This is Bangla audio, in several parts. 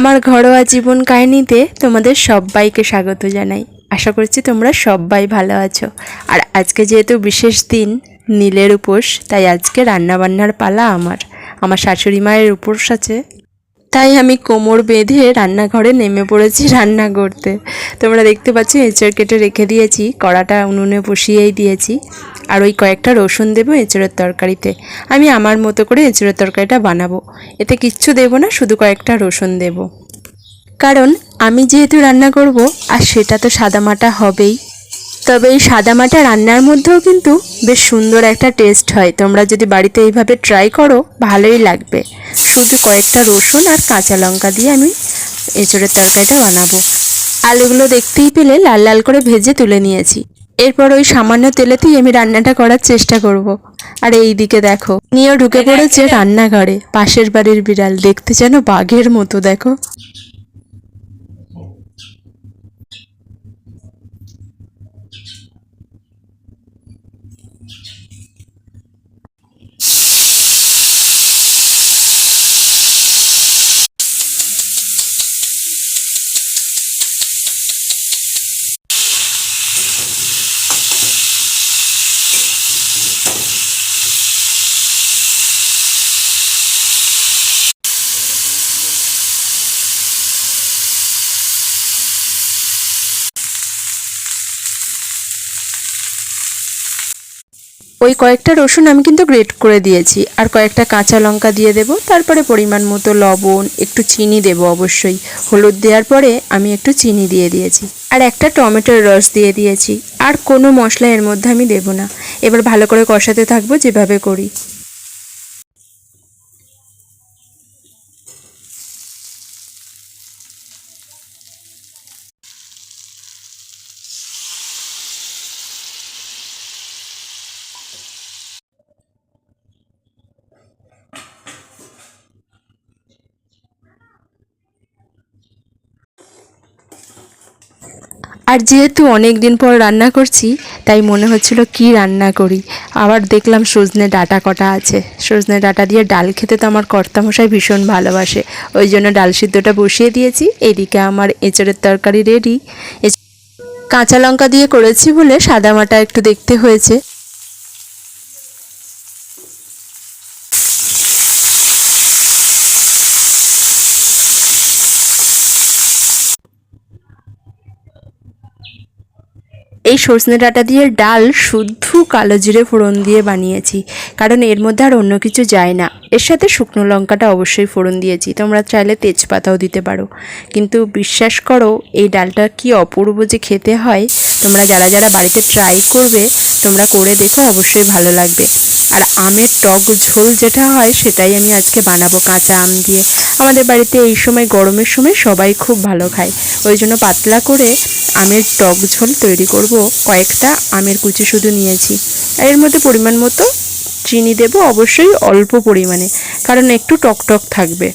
আমার ঘরোয়া জীবন কাহিনীতে তোমাদের সবাইকে স্বাগত জানাই। আশা করছি তোমরা সবাই ভালো আছো। আর আজকে যেহেতু বিশেষ দিন নীলের উপোস, তাই আজকে রান্নাবান্নার পালা আমার। আমার শাশুড়ি মায়ের উপোস আছে তাই আমি কোমর বেঁধে রান্নাঘরে নেমে পড়েছি রান্না করতে। তোমরা দেখতে পাচ্ছ, এঁচড় কেটে রেখে দিয়েছি, কড়াটা উনুনে বসিয়েই দিয়েছি, আর ওই কয়েকটা রসুন দেবো এঁচড়ের তরকারিতে। আমি আমার মতো করে এঁচড়ের তরকারিটা বানাবো। এতে কিচ্ছু দেবো না, শুধু কয়েকটা রসুন দেবো। কারণ আমি যেহেতু রান্না করব, আর সেটা তো সাদামাটা হবেই। তবে এই সাদামাটা রান্নার মধ্যেও কিন্তু বেশ সুন্দর একটা টেস্ট হয়। তোমরা যদি বাড়িতে এইভাবে ট্রাই করো, ভালোই লাগবে। শুধু কয়েকটা রসুন আর কাঁচা লঙ্কা দিয়ে আমি এঁচড়ের তরকারিটা বানাবো। আলুগুলো দেখতেই পেলে লাল লাল করে ভেজে তুলে নিয়েছি। এরপর ওই সামান্য তেলেতেই আমি রান্নাটা করার চেষ্টা করব। আর এই দিকে দেখো, নিয়েও ঢুকে পড়েছে রান্নাঘরে। পাশের বাড়ির বিড়াল, দেখতে যেন বাঘের মতো, দেখো। ওই কয়েকটা রসুন আমি কিন্তু গ্রেট করে দিয়েছি। আর কয়েকটা কাঁচা লঙ্কা দিয়ে দেব। তারপরে পরিমাণ মতো লবণ, একটু চিনি দেব অবশ্যই। হলুদ দেওয়ার পরে আমি একটু চিনি দিয়ে দিয়েছি। আর একটা টমেটোর রস দিয়ে দিয়েছি। আর কোনো মশলা এর মধ্যে আমি দেব না। এবার ভালো করে কষাতে থাকব যেভাবে করি। আর যেহেতু অনেক দিন পর রান্না করছি, তাই মনে হচ্ছিল কি রান্না করি। আবার দেখলাম সজনে ডাটা কটা আছে। সজনে ডাটা দিয়ে ডাল খেতে তো আমার কর্তামশাই ভীষণ ভালোবাসে। ওই জন্য ডাল সিদ্ধটা বসিয়ে দিয়েছি। এদিকে আমার এঁচড়ের তরকারি রেডি কাঁচা লঙ্কা দিয়ে করেছি বলে সাদামাটা একটু দেখতে হয়েছে। এই সজনে ডাটা দিয়ে ডাল শুদ্ধ কালো জিরে ফোড়ন দিয়ে বানিয়েছি, কারণ এর মধ্যে আর অন্য কিছু যায় না। এর সাথে শুকনো লঙ্কাটা অবশ্যই ফোড়ন দিয়েছি, তোমরা চাইলে তেজপাতাও দিতে পারো। কিন্তু বিশ্বাস করো, এই ডালটা কি অপূর্ব যে খেতে হয়, তোমরা যারা যারা বাড়িতে ট্রাই করবে, তোমরা করে দেখো, অবশ্যই ভালো লাগবে। আর আমের টক ঝোল যেটা হয়, সেটাই আমি আজকে বানাবো কাঁচা আম দিয়ে। আমাদের বাড়িতে এই সময় গরমের সময় সবাই খুব ভালো খায়। ওই জন্য পাতলা করে আমের টক ঝোল তৈরি করব। কয়েকটা আমের কুচি শুধু নিয়েছি। আর এর মধ্যে পরিমাণ মতো চিনি দেব, অবশ্যই অল্প পরিমাণে, কারণ একটু টক টক থাকবে।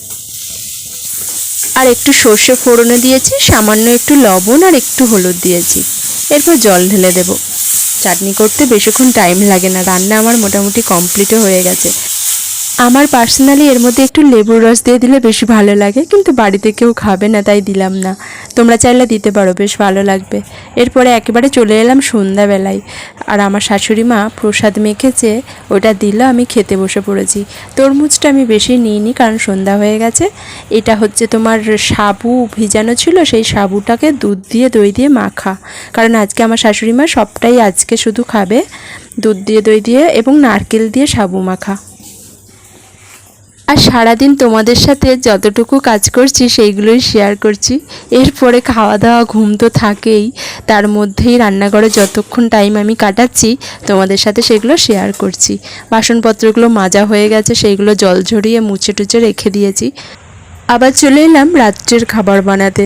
আর একটু সর্ষে ফোড়নে দিয়েছি, সামান্য একটু লবণ আর একটু হলুদ দিয়েছি। এরপর জল ঢেলে দেব। চাটনি করতে বেশিক্ষণ টাইম লাগে না। রান্না আমার মোটামুটি কমপ্লিটও হয়ে গেছে। আমার পার্সোনালি এর মধ্যে একটু লেবুর রস দিয়ে দিলে বেশি ভালো লাগে, কিন্তু বাড়িতে কেউ খাবে না, তাই দিলাম না। তোমরা চাইলে দিতে পারো, বেশ ভালো লাগবে। এরপরে একেবারে চলে এলাম সন্ধ্যাবেলায়। আর আমার শাশুড়ি মা প্রসাদ মেখেছে ওটা দিল, আমি খেতে বসে পড়েছি। তরমুজটা আমি বেশি নিইনি, কারণ সন্ধ্যা হয়ে গেছে। এটা হচ্ছে তোমার সাবু ভিজানো ছিল, সেই সাবুটাকে দুধ দিয়ে, দই দিয়ে মাখা। কারণ আজকে আমার শাশুড়ি মা সবটাই আজকে শুধু খাবে, দুধ দিয়ে, দই দিয়ে এবং নারকেল দিয়ে সাবু মাখা। আর সারাদিন তোমাদের সাথে যতটুকু কাজ করছি, সেইগুলোই শেয়ার করছি। এরপরে খাওয়া দাওয়া ঘুম তো থাকেই। তার মধ্যেই রান্নাঘরে যতক্ষণ টাইম আমি কাটাচ্ছি, তোমাদের সাথে সেগুলো শেয়ার করছি। বাসনপত্রগুলো মাজা হয়ে গেছে সেইগুলো জল ঝরিয়ে মুছে টুচে রেখে দিয়েছি। আবার চলে এলাম রাত্রের খাবার বানাতে।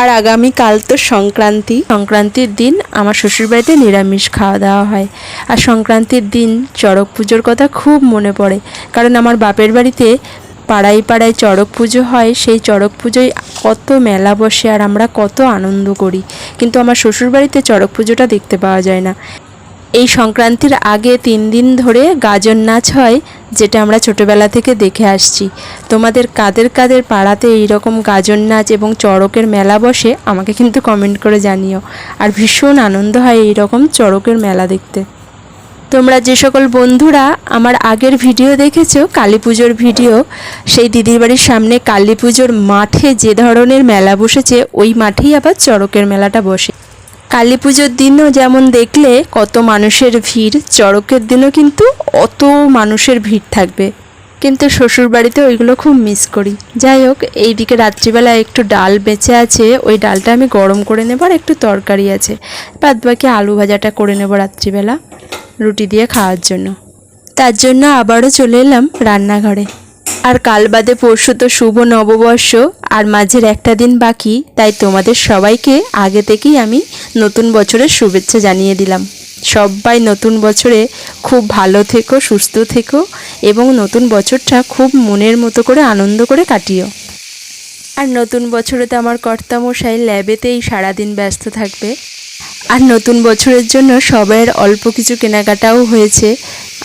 আর আগামী কাল তো সংক্রান্তি। সংক্রান্তির দিন আমার শ্বশুরবাড়িতে নিরামিষ খাওয়া দাওয়া হয়। আর সংক্রান্তির দিন চড়ক পুজোর কথা খুব মনে পড়ে। কারণ আমার বাপের বাড়িতে পাড়ায় পাড়ায় চড়ক পুজো হয়। সেই চড়ক পুজোয় কত মেলা বসে আর আমরা কত আনন্দ করি। কিন্তু আমার শ্বশুরবাড়িতে চড়ক পুজোটা দেখতে পাওয়া যায় না। এই সংক্রান্তির আগে তিন দিন ধরে গাজন নাচ হয়, যেটা আমরা ছোটোবেলা থেকে দেখে আসছি। তোমাদের কাদের কাদের পাড়াতে এইরকম গাজন নাচ এবং চড়কের মেলা বসে, আমাকে কিন্তু কমেন্ট করে জানিও। আর ভীষণ আনন্দ হয় এই রকম চড়কের মেলা দেখতে। তোমরা যে সকল বন্ধুরা আমার আগের ভিডিও দেখেছ কালী পুজোর ভিডিও, সেই দিদির বাড়ির সামনে কালী পুজোর মাঠে যে ধরনের মেলা বসেছে, ওই মাঠেই আবার চড়কের মেলাটা বসে। কালী পুজোর দিনও যেমন দেখলে কত মানুষের ভিড়, চড়কের দিনও কিন্তু অত মানুষের ভিড় থাকবে। কিন্তু শ্বশুর বাড়িতে ওইগুলো খুব মিস করি। যাই হোক, এইদিকে রাত্রিবেলা একটু ডাল বেঁচে আছে, ওই ডালটা আমি গরম করে নেব আর একটু তরকারি আছে। বাদ বাকি আলু ভাজাটা করে নেব রাত্রিবেলা, রুটি দিয়ে খাওয়ার জন্য। তার জন্য আবারও চলে এলাম রান্নাঘরে। আর কাল বাদে পরশু তো শুভ নববর্ষ, আর মাঝের একটা দিন বাকি, তাই তোমাদের সবাইকে আগে থেকেই আমি নতুন বছরের শুভেচ্ছা জানিয়ে দিলাম। সবাই নতুন বছরে খুব ভালো থেকো, সুস্থ থেকো, এবং নতুন বছরটা খুব মনের মতো করে আনন্দ করে কাটিও। আর নতুন বছরে তো আমার কর্তামশাই ল্যাবেতেই সারাদিন ব্যস্ত থাকবে। আর নতুন বছরের জন্য সবাইয়ের অল্প কিছু কেনাকাটাও হয়েছে।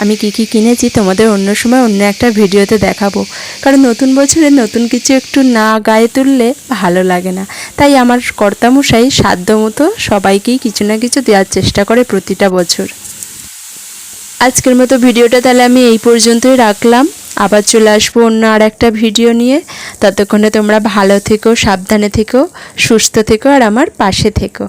আমি কি কি কিনেছি তোমাদের অন্য সময় অন্য একটা ভিডিওতে দেখাবো। কারণ নতুন বছরে নতুন কিছু একটু না গায়ে তুললে ভালো লাগে না। তাই আমার কর্তামশাই সাধ্য মতো সবাইকেই কিছু না কিছু দেওয়ার চেষ্টা করে প্রতিটা বছর। আজকের মতো ভিডিওটা তাহলে আমি এই পর্যন্তই রাখলাম। আবার চলে আসব অন্য আর একটা ভিডিও নিয়ে। ততক্ষণে তোমরা ভালো থেকো, সাবধানে থেকো, সুস্থ থেকো আর আমার পাশে থেকো।